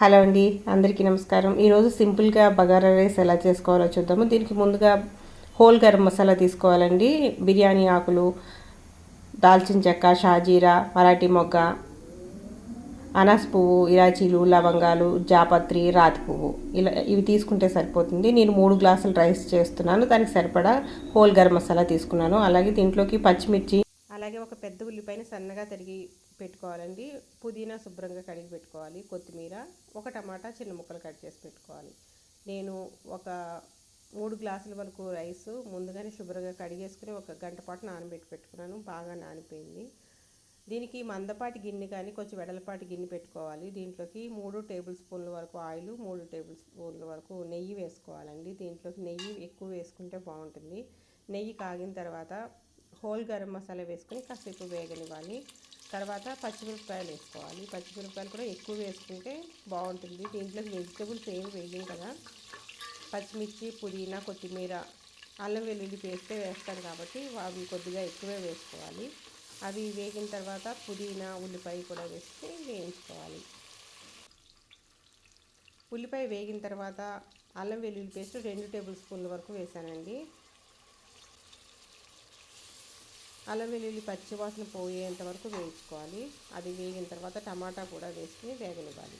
Hello అండి అందరికీ నమస్కారం. ఈరోజు సింపుల్గా బగారా రైస్ ఎలా చేసుకోవాలో చూద్దాము. దీనికి ముందుగా హోల్ గరం మసాలా తీసుకోవాలండి. బిర్యానీ ఆకులు దాల్చిన చెక్క షాజీరా మరాఠీ మొగ్గ అనాస్ పువ్వు ఇలాచీలు లవంగాలు జాపత్రి రాతి పువ్వు. ఇలా ఇవి తీసుకుంటే సరిపోతుంది. నేను మూడు గ్లాసులు రైస్ చేస్తున్నాను. దానికి సరిపడా హోల్ గరం మసాలా తీసుకున్నాను. అలాగే దీంట్లోకి పచ్చిమిర్చి అలాగే ఒక పెద్ద ఉల్లిపాయని సన్నగా తరిగి పెట్టుకోవాలండి. పుదీనా శుభ్రంగా కడిగి పెట్టుకోవాలి. కొత్తిమీర ఒక టమాటా చిన్న ముక్కలు కట్ చేసి పెట్టుకోవాలి. నేను ఒక మూడు గ్లాసుల వరకు రైస్ ముందుగానే శుభ్రంగా కడిగేసుకుని ఒక గంట పాటు నానబెట్టి పెట్టుకున్నాను. బాగా నానిపోయింది. దీనికి మందపాటి గిన్నె కానీ కొంచెం వెడలపాటి గిన్నె పెట్టుకోవాలి. దీంట్లోకి మూడు టేబుల్ స్పూన్ల వరకు ఆయిల్ మూడు టేబుల్ స్పూన్ల వరకు నెయ్యి వేసుకోవాలండి. దీంట్లోకి నెయ్యి ఎక్కువ వేసుకుంటే బాగుంటుంది. నెయ్యి కాగిన తర్వాత హోల్ గరం మసాలా వేసుకొని కాసేపు వేగనివ్వాలి. తర్వాత పచ్చిమిరపకాయలు వేసుకోవాలి. పచ్చిమిరపకాయలు కూడా ఎక్కువ వేసుకుంటే బాగుంటుంది. దీంట్లో వెజిటబుల్స్ ఏం వేయం కదా. పచ్చిమిర్చి పుదీనా కొత్తిమీర అల్లం వెల్లుల్లి పేస్టే వేస్తాం కాబట్టి అవి కొద్దిగా ఎక్కువే వేసుకోవాలి. అవి వేగిన తర్వాత పుదీనా ఉల్లిపాయ కూడా వేస్తే వేయించుకోవాలి. ఉల్లిపాయ వేగిన తర్వాత అల్లం వెల్లుల్లి పేస్ట్ రెండు టేబుల్ స్పూన్ల వరకు వేసానండి. అల్లం వెల్లుల్లి పచ్చివాసన పోయేంత వరకు వేయించుకోవాలి. అది వేగిన తర్వాత టమాటా కూడా వేసుకుని వేగనివ్వాలి.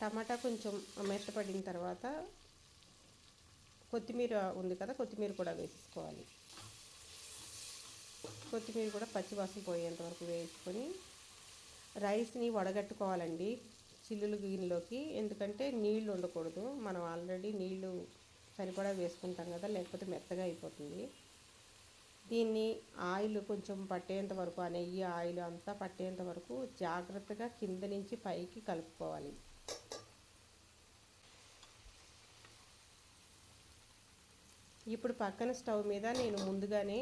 టమాటా కొంచెం మెత్తపడిన తర్వాత కొత్తిమీర ఉంది కదా కొత్తిమీర కూడా వేసుకోవాలి కొత్తిమీర కూడా పచ్చివాసన పోయేంత వరకు వేసుకొని రైస్ని వడగట్టుకోవాలండి. చిల్లులు గిన్నెలోకి ఎందుకంటే నీళ్ళు ఉండకూడదు. మనం ఆల్రెడీ నీళ్ళు సరిపడా వేసుకుంటాం కదా లేకపోతే మెత్తగా అయిపోతుంది. దీన్ని ఆయిల్ కొంచెం పట్టేంత వరకు ఆ నెయ్యి ఆయిల్ అంతా పట్టేంత వరకు జాగ్రత్తగా కింద నుంచి పైకి కలుపుకోవాలి. ఇప్పుడు పక్కన స్టవ్ మీద నేను ముందుగానే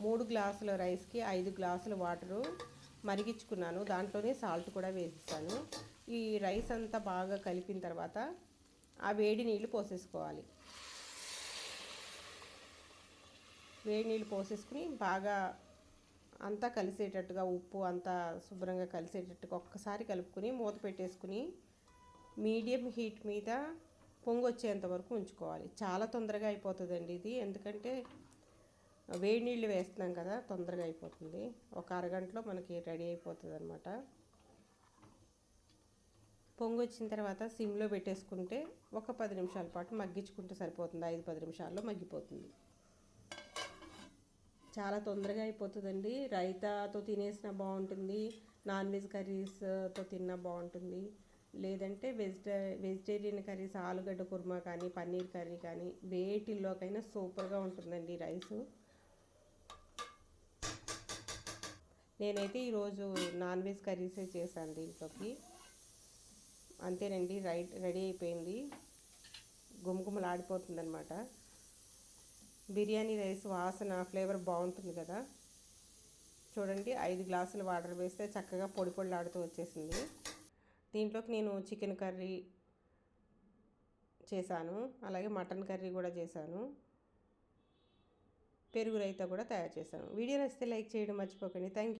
మూడు గ్లాసుల రైస్కి ఐదు గ్లాసుల వాటరు మరిగించుకున్నాను. దాంట్లోనే సాల్ట్ కూడా వేసిస్తాను ఈ రైస్ అంతా బాగా కలిపిన తర్వాత ఆ వేడి నీళ్ళు పోసేసుకోవాలి. వేడి నీళ్ళు పోసేసుకుని బాగా అంతా కలిసేటట్టుగా ఉప్పు అంతా శుభ్రంగా కలిసేటట్టుగా ఒక్కసారి కలుపుకొని మూత పెట్టేసుకుని మీడియం హీట్ మీద పొంగు వచ్చేంత వరకు ఉంచుకోవాలి. చాలా తొందరగా అయిపోతుందండి ఇది. ఎందుకంటే వేడి నీళ్ళు వేస్తున్నాం కదా తొందరగా అయిపోతుంది. ఒక అరగంటలో మనకి రెడీ అయిపోతుంది అనమాట పొంగు వచ్చిన తర్వాత సిమ్లో పెట్టేసుకుంటే ఒక పది నిమిషాల పాటు మగ్గించుకుంటే సరిపోతుంది. ఐదు పది నిమిషాల్లో మగ్గిపోతుంది. చాలా తొందరగా అయిపోతుందండి. రైతాతో తినేసినా బాగుంటుంది. నాన్ వెజ్ కర్రీస్తో తిన్నా బాగుంటుంది. లేదంటే వెజిటే వెజిటేరియన్ కర్రీస్ ఆలుగడ్డ కుర్మా కానీ పన్నీర్ కర్రీ కానీ వేటిల్లోకైనా సూపర్గా ఉంటుందండి రైసు. నేనైతే ఈరోజు నాన్ వెజ్ కర్రీసే చేశాను దీంట్లోకి. అంతేనండి రైట్ రెడీ అయిపోయింది. గుమగుమలు బిర్యానీ రైస్ వాసన ఫ్లేవర్ బాగుంటుంది కదా. చూడండి ఐదు గ్లాసులు వాటర్ వేస్తే చక్కగా పొడి పొడిలాడుతూ వచ్చేసింది. దీంట్లోకి నేను చికెన్ కర్రీ చేశాను అలాగే మటన్ కర్రీ కూడా చేశాను. పెరుగు రైతా కూడా తయారు చేశాను. వీడియో నచ్చితే లైక్ చేయడం మర్చిపోకండి. థ్యాంక్